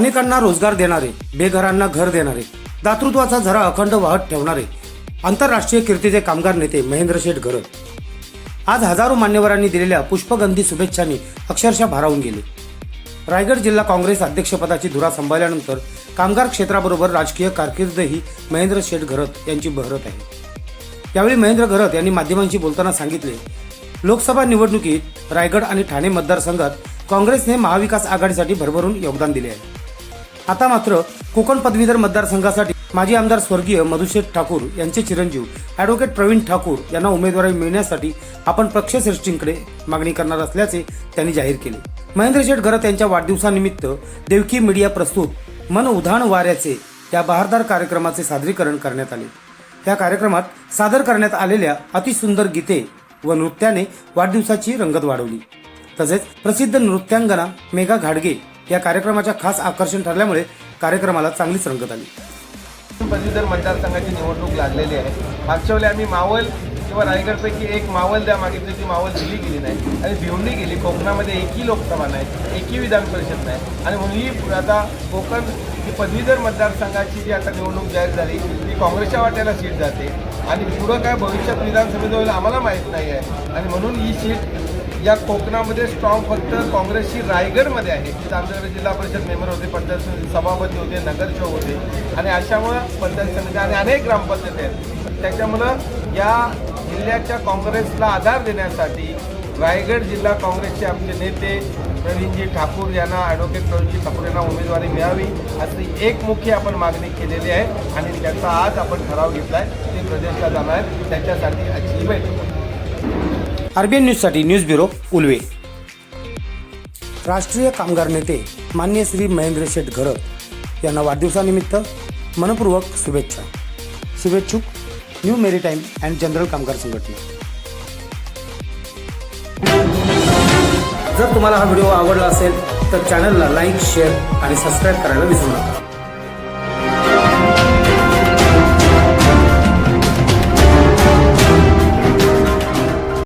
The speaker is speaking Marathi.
अनेकांना रोजगार देणारे बेघरांना घर देणारे दातृत्वाचा झरा अखंड वाहत ठेवणारे आंतरराष्ट्रीय कीर्तीचे कामगार नेते महेंद्र शेठ घरत आज हजारो मान्यवरांनी दिलेल्या पुष्पगंधी शुभेच्छांनी अक्षरशः भारावून गेले. रायगड जिल्हा काँग्रेस अध्यक्षपदाची धुरा सांभाळल्यानंतर कामगार क्षेत्राबरोबर राजकीय कारकीर्दही महेंद्र शेठ घरत यांची बहरत आहे. यावेळी महेंद्र घरत यांनी माध्यमांशी बोलताना सांगितले लोकसभा निवडणुकीत रायगड आणि ठाणे मतदारसंघात काँग्रेसने महाविकास आघाडीसाठी भरभरून योगदान दिले आहे. आता मात्र कोकण पदवीधर मतदारसंघासाठी माजी आमदार स्वर्गीय मधुशेठ ठाकूर यांचे चिरंजीव ॲडव्होकेट प्रवीण ठाकूर यांना उमेदवारी मिळण्यासाठी आपण पक्षश्रेष्ठींकडे मागणी करणार असल्याचे त्यांनी जाहीर केले. महेंद्र शेठ घरत यांच्या वाढदिवसानिमित्त देवकी मीडिया प्रस्तुत मन उधाण वाऱ्याचे या बहारदार कार्यक्रमाचे सादरीकरण करण्यात आले. त्या कार्यक्रमात सादर करण्यात आलेल्या अतिसुंदर गीते व नृत्याने वाढदिवसाची रंगत वाढवली. तसेच प्रसिद्ध नृत्यांगना मेघा घाडगे या कार्यक्रमाच्या खास आकर्षण ठरल्यामुळे कार्यक्रमाला चांगलीच रंगत आली. पदवीधर मतदारसंघाची निवडणूक लागलेली आहे मागच्या वेळी आम्ही मावल किंवा रायगडपैकी एक मावल द्या मागितली ती मावल दिली गेली नाही आणि भिवंडी गेली कोकणामध्ये एकही लोकसभा नाही एकही विधान परिषद नाही. आणि म्हणून ही आता कोकण ही पदवीधर मतदारसंघाची जी आता निवडणूक जाहीर झाली ती काँग्रेसच्या वाट्याला सीट जाते. आणि पुढं काय भविष्यात विधानसभेत होईल आम्हाला माहीत नाही आहे. आणि म्हणून ही सीट या कोकणामध्ये स्ट्रॉंग फक्त काँग्रेसची रायगडमध्ये आहे. तिथं आमच्याकडे जिल्हा परिषद मेंबर होते पंचायत समिती सभापती होते नगरसेवक होते. आणि अशामुळं पंचायत समिती आणि अनेक ग्रामपंचायती आहेत. त्याच्यामुळं या जिल्ह्याच्या काँग्रेसला आधार देण्यासाठी रायगड जिल्हा काँग्रेसचे आमचे नेते प्रवीणजी ठाकूर यांना ॲडव्होकेट प्रवीणजी ठाकूर यांना उमेदवारी मिळावी अशी एक मुख्य आपण मागणी केलेली आहे. आणि त्याचा आज आपण ठराव घेतला आहे ते प्रदेशला जाणार आहे त्याच्यासाठी आजची आरबीएन न्यूजसाठी न्यूज ब्युरो उलवे. राष्ट्रीय कामगार नेते मान्य श्री महेंद्र शेठ घरत यांना वाढदिवसानिमित्त मनपूर्वक शुभेच्छा. शुभेच्छुक न्यू मेरीटाईम अँड जनरल कामगार संघटना. जर तुम्हाला हा व्हिडिओ आवडला असेल तर चॅनलला लाईक शेअर आणि सबस्क्राईब करायला विसरू नका.